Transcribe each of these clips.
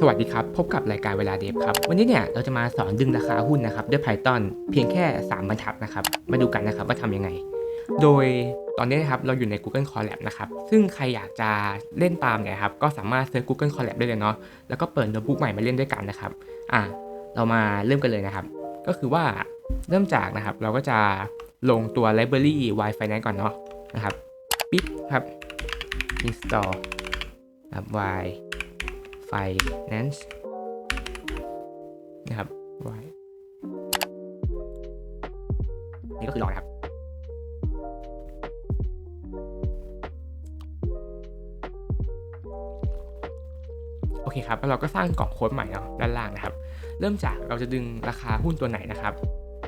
สวัสดีครับ พบกับรายการเวลาเดฟครับ วันนี้เนี่ยเราจะมาสอนดึงราคาหุ้นนะครับด้วย Python เพียงแค่ 3 บรรทัดนะครับ มาดูกันนะครับว่าทำยังไง โดยตอนนี้นะครับเราอยู่ใน Google Colab นะครับ ซึ่งใครอยากจะเล่นตามเนี่ยครับก็สามารถเซิร์ช Google Colab ได้เลยเนาะแล้วก็เปิดโน้ตบุ๊กใหม่มาเล่นด้วยกันนะครับอะเรามาเริ่มกันเลยนะครับ ก็คือว่าเริ่มจากนะครับเราก็จะลงตัว library y finance ก่อนเนาะนะครับปิ๊บครับ install ครับ y finance นะครับ y นี่ก็คือรอนะครับ โอเคครับ แล้วเราก็สร้างกล่องโค้ดใหม่เนาะด้านล่างนะครับ เริ่มจากเราจะดึงราคาหุ้นตัวไหนนะครับ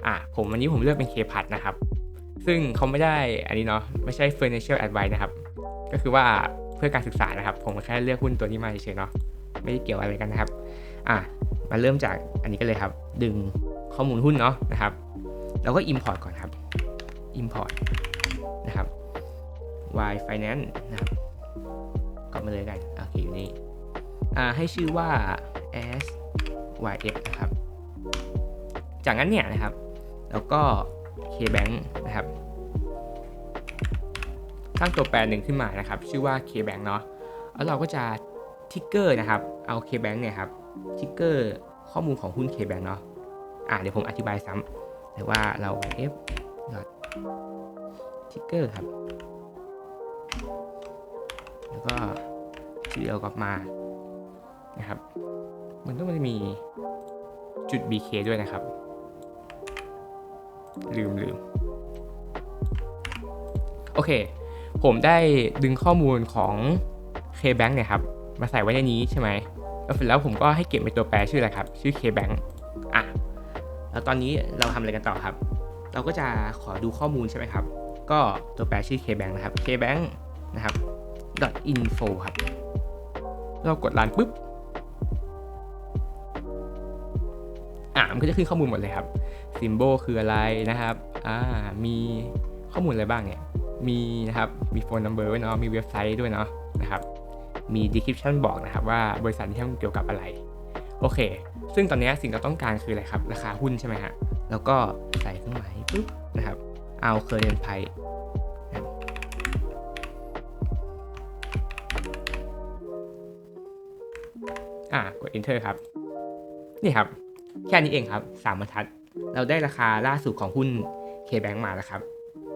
อ่าผมวันนี้ผมเลือกเป็น k p a d นะครับ ซึ่งเขาไม่ได้อันนี้เนาะไม่ใช่ financial advice นะครับ ก็คือว่าเพื่อการศึกษานะครับ ผมแค่เลือกหุ้นตัวนี้มาเฉยๆเนาะ ไม่ได้เกี่ยวอะไรกันนะครับ อะ มาเริ่มจากอันนี้กันเลยครับ ดึงข้อมูลหุ้นเนาะนะครับเราก็ import ก่อนครับ import นะครับ y finance นะครับก็มาเลยกันโอเคอยู่นี่ อ่า ให้ชื่อว่า s y f นะครับ จากนั้นเนี่ยนะครับ แล้วก็ KBank นะครับสร้างตัวแปรหนึ่งขึ้นมานะครับ ชื่อว่า KBank เนาะแล้วเราก็จะ ทิกเกอร์นะครับ เอา KBank เนี่ยครับ ทิกเกอร์ข้อมูลของหุ้น KBank เนาะ อ่าเดี๋ยวผมอธิบายซ้ำแต่ว่าเรา f ticker ครับ แล้วก็ชื่อเดียวกลับมา นะครับ มันต้องมันจะมีจุด bk ด้วยนะครับ ลืมลืมโอเค ผมได้ดึงข้อมูลของ KBank เนี่ยครับ มาใส่ไว้ในนี้ใช่ไหมแล้วเสร็จแล้วผมก็ให้เก็บเป็นตัวแปรชื่ออะไรครับ ชื่อ KBank อะแล้วตอนนี้เราทำอะไรกันต่อครับ เราก็จะขอดูข้อมูลใช่ไหมครับ ก็ตัวแปรชื่อ KBank นะครับ KBank นะครับ .info ครับ เรากดรันปุ๊บอะมันก็จะขึ้นข้อมูลหมดเลยครับ symbol คืออะไรนะครับอ่ามีข้อมูลอะไรบ้างเนี่ยมีนะครับมีโฟนนัมเบอร์ไว้เนาะมีเว็บไซต์ด้วยเนาะนะครับ มี description บอกนะครับว่าบริษัทที่ทำเกี่ยวกับอะไร โอเค ซึ่งตอนนี้สิ่งเราต้องการคืออะไรครับ ราคาหุ้นใช่ไหมฮะ แล้วก็ใส่เครื่องหมายปุ๊บนะครับ เอา current price นะครับอ่ากด enter ครับ นี่ครับ แค่นี้เองครับสามบรรทัด เราได้ราคาล่าสุดของหุ้น KBank มาแล้วครับ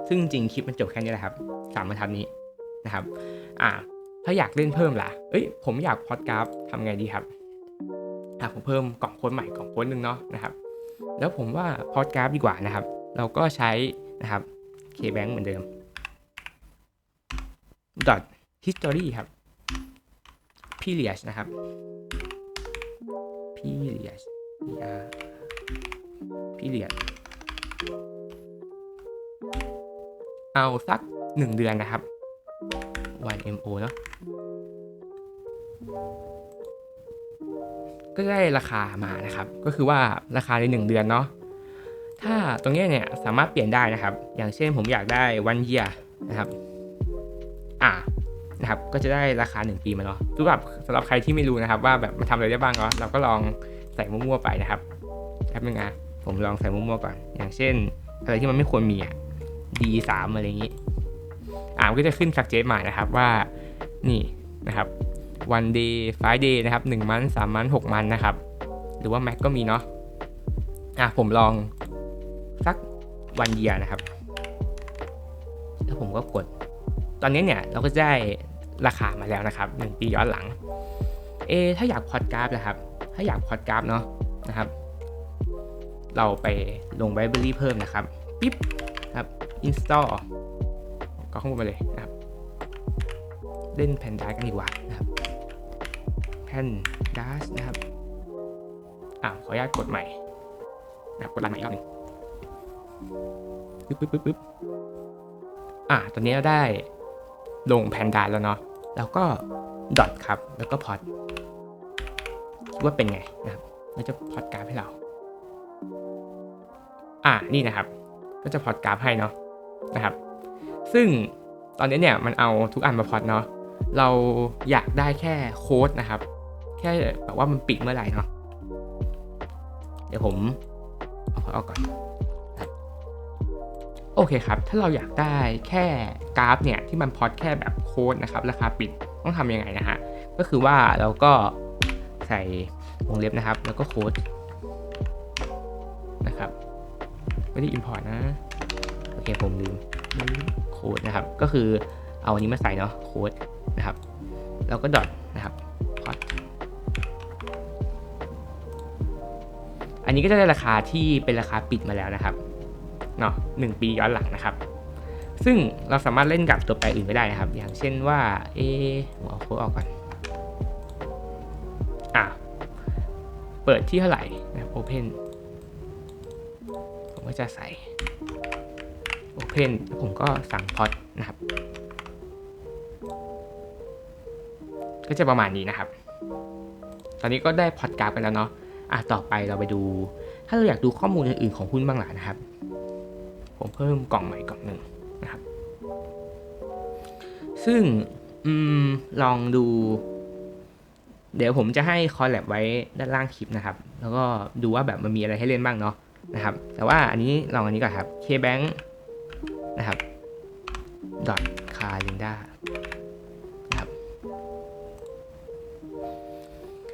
ซึ่งจริงคลิปมันจบแค่นี้แหละครับสามบรรทัดนี้นะครับ อ่า ถ้าอยากเล่นเพิ่มล่ะ เอ้ย ผมอยากพอดกราฟทำไงดีครับอะผมเพิ่มกล่องค้ดใหม่กล่องค้ดหนึ่งเนาะนะครับ แล้วผมว่าพอดกราฟดีกว่านะครับ เราก็ใช้นะครับ KBank เหมือนเดิม dot history ครับ period นะครับ period PR period เอาสัก 1 เดือนนะครับ 1MO เนาะก็ได้ราคามานะครับ ก็คือว่าราคาใน 1 เดือนเนาะถ้าตรงนี้เนี่ยสามารถเปลี่ยนได้นะครับ อย่างเช่นผมอยากได้วันเยียนะครับ อ่านะครับ ก็จะได้ราคา 1 ปีมาเนาะสำหรับสำหรับใครที่ไม่รู้นะครับ ว่าแบบมันทำอะไรได้บ้างเนาะเราก็ลองใส่มั่วๆไปนะครับแป๊บนึงนะผมลองใส่มั่วๆก่อน อย่างเช่น อะไรที่มันไม่ควรมีอะ D3 อะไรอย่างนี้ อ่ามก็จะขึ้น suggest มานะครับว่านี่นะครับ one day five day นะครับ1มัน3มัน6มันนะครับ หรือว่า mac ก็มีเนาะอะผมลองสักวันเยียนะครับ แล้วผมก็กด ตอนนี้เนี่ยเราก็ได้ราคามาแล้วนะครับ 1 ปีย้อนหลัง เอ ถ้าอยากพอดกราฟนะครับ ถ้าอยากพอดกราฟเนาะนะครับ เราไปลงไบเบอรี่เพิ่มนะครับ ปิ๊บครับ install ก็ข้างบนมาเลยนะครับ เล่นแพนด้ากันดีกว่านะครับแพนด้านะครับอ่าขออนุญาตกดใหม่นะครับกดรันใหม่อีกรอบหนึงปึ๊บปึ๊บปึ๊บปึ๊บอ่าตอนนี้เราได้ลงแพนด้าแล้วเนาะแล้วก็ดอทครับ แล้วก็พอดคิดว่าเป็นไงนะครับแล้วจะพอดกราฟให้เรา อ่านี่นะครับ ก็จะพอดกราฟให้เนาะนะครับ ซึ่งตอนนี้เนี่ยมันเอาทุกอันมาพอดเนาะเราอยากได้แค่โค้ดนะครับ แค่แบบว่ามันปิดเมื่อไหร่เนาะเดี๋ยวผมเอาเอาก่อนโอเคครับ ถ้าเราอยากได้แค่กราฟเนี่ยที่มันพอดแค่แบบโค้ดนะครับ ราคาปิดต้องทำยังไงนะฮะก็คือว่าเราก็ใส่วงเล็บนะครับ แล้วก็โค้ดนะครับ ไม่ได้ import นะ โอเค ผมลืม โค้ดนะครับ ก็คือเอาอันนี้มาใส่เนาะโค้ดนะครับ แล้วก็ดอทนะครับพอดอันนี้ก็จะได้ราคาที่เป็นราคาปิดมาแล้วนะครับเนาะหนึ่งปีย้อนหลังนะครับ ซึ่งเราสามารถเล่นกับตัวแปรอื่นก็ได้นะครับ อย่างเช่นว่าเอเอาโค้ดออกก่อนอะเปิดที่เท่าไหร่นะ Open ผมก็จะใส่ Open แล้วผมก็สั่งพอดนะครับ ก็จะประมาณนี้นะครับ ตอนนี้ก็ได้พอดกราฟกันแล้วเนาะอะต่อไปเราไปดู ถ้าเราอยากดูข้อมูลอื่นๆของหุ้นบ้างล่ะนะครับ ผมเพิ่มกล่องใหม่กล่องหนึ่งนะครับ ซึ่งอืมลองดู เดี๋ยวผมจะให้คอลแลบไว้ด้านล่างคลิปนะครับ แล้วก็ดูว่าแบบมันมีอะไรให้เล่นบ้างเนาะนะครับ แต่ว่าอันนี้ลองอันนี้ก่อนครับ KBank นะครับ dot calinda นะครับ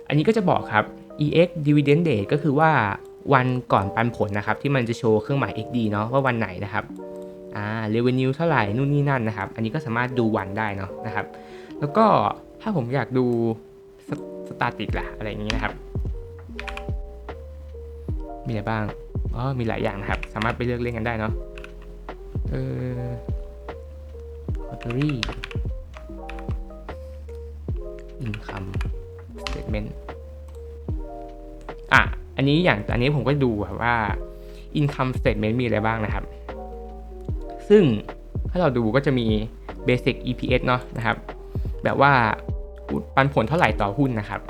อันนี้ก็จะบอกครับ ex dividend date ก็คือว่าวันก่อนปันผลนะครับ ที่มันจะโชว์เครื่องหมาย xd เนาะว่าวันไหนนะครับอ่า revenue เท่าไหร่นู่นนี่นั่นนะครับ อันนี้ก็สามารถดูวันได้เนาะนะครับ แล้วก็ถ้าผมอยากดูสตาติกล่ะอะไรอย่างนี้นะครับ มีอะไรบ้างอ๋อมีหลายอย่างนะครับ สามารถไปเลือกเล่นกันได้เนาะ เออ quarterly income statement อะ อันนี้อย่างอันนี้ผมก็ดูแบบว่า income statement มีอะไรบ้างนะครับ ซึ่งถ้าเราดูก็จะมี basic EPS เนาะนะครับ แบบว่าปันผลเท่าไหร่ต่อหุ้นนะครับ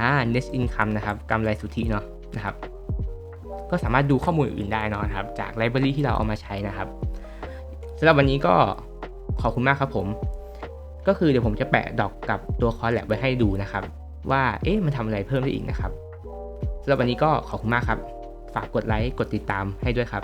อ่า net income นะครับกำไรสุทธิเนาะนะครับ ก็สามารถดูข้อมูลอื่นได้เนาะนะครับ จากไลบรารีที่เราเอามาใช้นะครับ สำหรับวันนี้ก็ขอบคุณมากครับผม ก็คือเดี๋ยวผมจะแปะดอกกับตัวคอร์แลบไว้ให้ดูนะครับ ว่าเอ๊ะมันทำอะไรเพิ่มได้อีกนะครับสำหรับวันนี้ก็ขอบคุณมากครับ ฝากกดไลค์กดติดตามให้ด้วยครับ